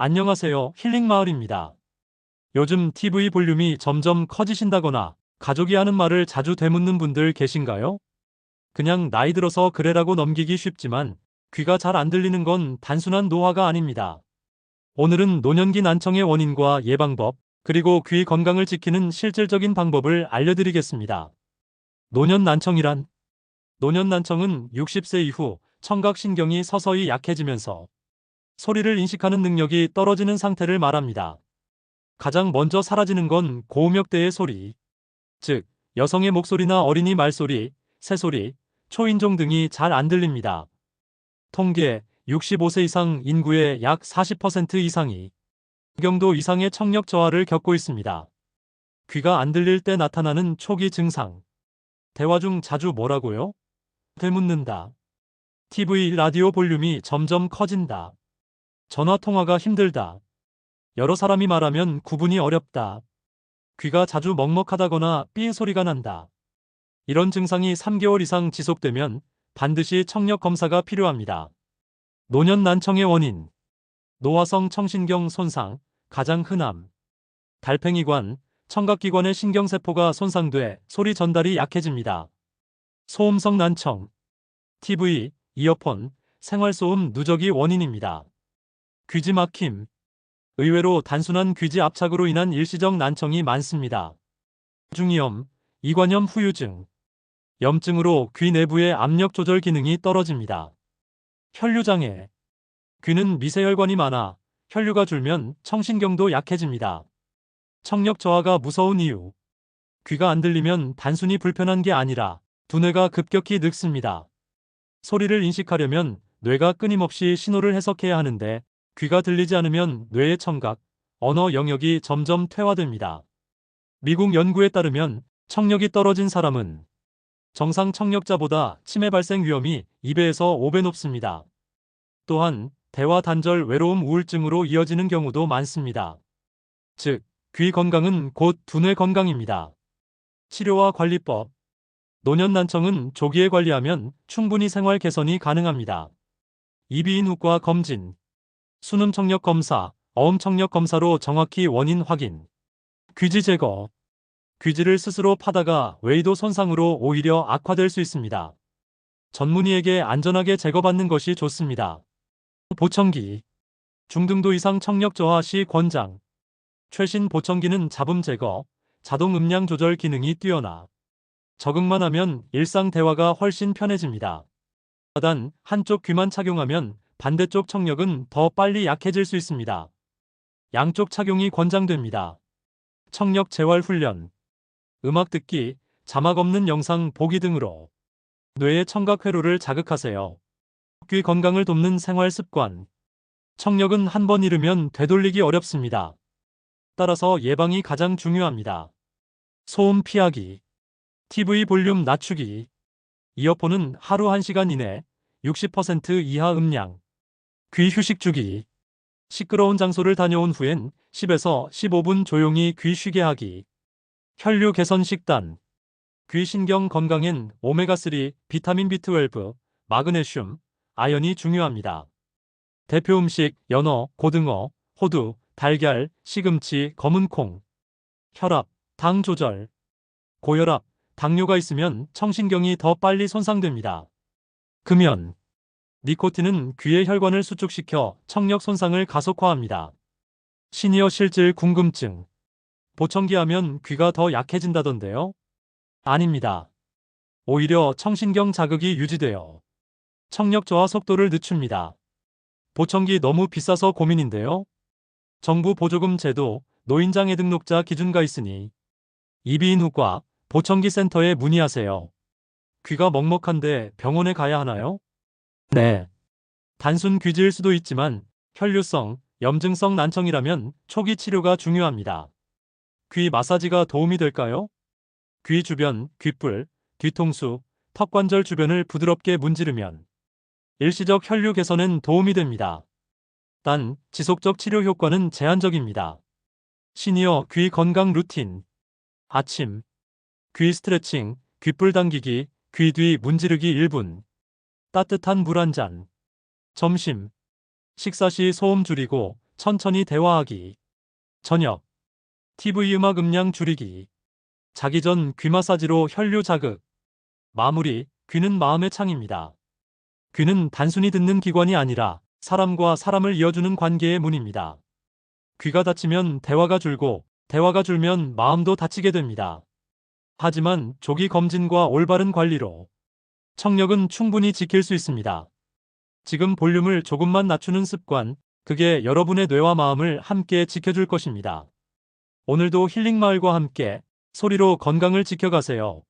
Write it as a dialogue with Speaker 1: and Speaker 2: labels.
Speaker 1: 안녕하세요. 힐링마을입니다. 요즘 TV 볼륨이 점점 커지신다거나 가족이 하는 말을 자주 되묻는 분들 계신가요? 그냥 나이 들어서 그래라고 넘기기 쉽지만 귀가 잘 안 들리는 건 단순한 노화가 아닙니다. 오늘은 노년기 난청의 원인과 예방법, 그리고 귀 건강을 지키는 실질적인 방법을 알려드리겠습니다. 노년 난청이란 노년 난청은 60세 이후 청각신경이 서서히 약해지면서 소리를 인식하는 능력이 떨어지는 상태를 말합니다. 가장 먼저 사라지는 건 고음역대의 소리, 즉 여성의 목소리나 어린이 말소리, 새소리, 초인종 등이 잘 안 들립니다. 통계 65세 이상 인구의 약 40% 이상이 경도 이상의 청력 저하를 겪고 있습니다. 귀가 안 들릴 때 나타나는 초기 증상. 대화 중 자주 뭐라고요? 되 묻는다. TV, 라디오 볼륨이 점점 커진다. 전화 통화가 힘들다. 여러 사람이 말하면 구분이 어렵다. 귀가 자주 먹먹하다거나 삐 소리가 난다. 이런 증상이 3개월 이상 지속되면 반드시 청력 검사가 필요합니다. 노년 난청의 원인. 노화성 청신경 손상, 가장 흔함. 달팽이관, 청각기관의 신경세포가 손상돼 소리 전달이 약해집니다. 소음성 난청. TV, 이어폰, 생활소음 누적이 원인입니다. 귀지 막힘. 의외로 단순한 귀지 압착으로 인한 일시적 난청이 많습니다. 중이염, 이관염 후유증. 염증으로 귀 내부의 압력 조절 기능이 떨어집니다. 혈류장애. 귀는 미세혈관이 많아 혈류가 줄면 청신경도 약해집니다. 청력 저하가 무서운 이유. 귀가 안 들리면 단순히 불편한 게 아니라 두뇌가 급격히 늙습니다. 소리를 인식하려면 뇌가 끊임없이 신호를 해석해야 하는데 귀가 들리지 않으면 뇌의 청각, 언어 영역이 점점 퇴화됩니다. 미국 연구에 따르면 청력이 떨어진 사람은 정상 청력자보다 치매 발생 위험이 2배에서 5배 높습니다. 또한 대화 단절 외로움 우울증으로 이어지는 경우도 많습니다. 즉, 귀 건강은 곧 두뇌 건강입니다. 치료와 관리법 노년 난청은 조기에 관리하면 충분히 생활 개선이 가능합니다. 이비인후과 검진 수능 청력 검사, 어음 청력 검사로 정확히 원인 확인 귀지 제거 귀지를 스스로 파다가 웨이도 손상으로 오히려 악화될 수 있습니다. 전문의에게 안전하게 제거받는 것이 좋습니다. 보청기 중등도 이상 청력 저하 시 권장 최신 보청기는 잡음 제거, 자동 음량 조절 기능이 뛰어나 적응만 하면 일상 대화가 훨씬 편해집니다. 단 한쪽 귀만 착용하면 반대쪽 청력은 더 빨리 약해질 수 있습니다. 양쪽 착용이 권장됩니다. 청력 재활 훈련 음악 듣기, 자막 없는 영상 보기 등으로 뇌의 청각 회로를 자극하세요. 귀 건강을 돕는 생활 습관. 청력은 한 번 잃으면 되돌리기 어렵습니다. 따라서 예방이 가장 중요합니다. 소음 피하기, TV 볼륨 낮추기, 이어폰은 하루 1시간 이내 60% 이하 음량, 귀 휴식 주기, 시끄러운 장소를 다녀온 후엔 10에서 15분 조용히 귀 쉬게 하기, 혈류 개선 식단, 귀 신경 건강엔 오메가3, 비타민 B12, 마그네슘, 아연이 중요합니다. 대표 음식 연어, 고등어, 호두, 달걀, 시금치, 검은 콩. 혈압, 당 조절. 고혈압, 당뇨가 있으면 청신경이 더 빨리 손상됩니다. 금연. 니코틴은 귀의 혈관을 수축시켜 청력 손상을 가속화합니다. 시니어 실질 궁금증. 보청기 하면 귀가 더 약해진다던데요? 아닙니다. 오히려 청신경 자극이 유지되어 청력 저하 속도를 늦춥니다. 보청기 너무 비싸서 고민인데요? 정부 보조금 제도, 노인장애 등록자 기준가 있으니 이비인후과 보청기 센터에 문의하세요. 귀가 먹먹한데 병원에 가야 하나요? 네. 단순 귀질 수도 있지만 혈류성, 염증성 난청이라면 초기 치료가 중요합니다. 귀 마사지가 도움이 될까요? 귀 주변, 귓불, 뒤통수, 턱관절 주변을 부드럽게 문지르면 일시적 혈류 개선엔 도움이 됩니다. 단, 지속적 치료 효과는 제한적입니다. 시니어 귀 건강 루틴 아침 귀 스트레칭, 귓불 당기기, 귀 뒤 문지르기 1분 따뜻한 물 한 잔 점심 식사 시 소음 줄이고 천천히 대화하기. 저녁. TV 음악 음량 줄이기. 자기 전 귀 마사지로 혈류 자극. 마무리. 귀는 마음의 창입니다. 귀는 단순히 듣는 기관이 아니라 사람과 사람을 이어주는 관계의 문입니다. 귀가 다치면 대화가 줄고 대화가 줄면 마음도 다치게 됩니다. 하지만 조기 검진과 올바른 관리로 청력은 충분히 지킬 수 있습니다. 지금 볼륨을 조금만 낮추는 습관, 그게 여러분의 뇌와 마음을 함께 지켜줄 것입니다. 오늘도 힐링마을과 함께 소리로 건강을 지켜가세요.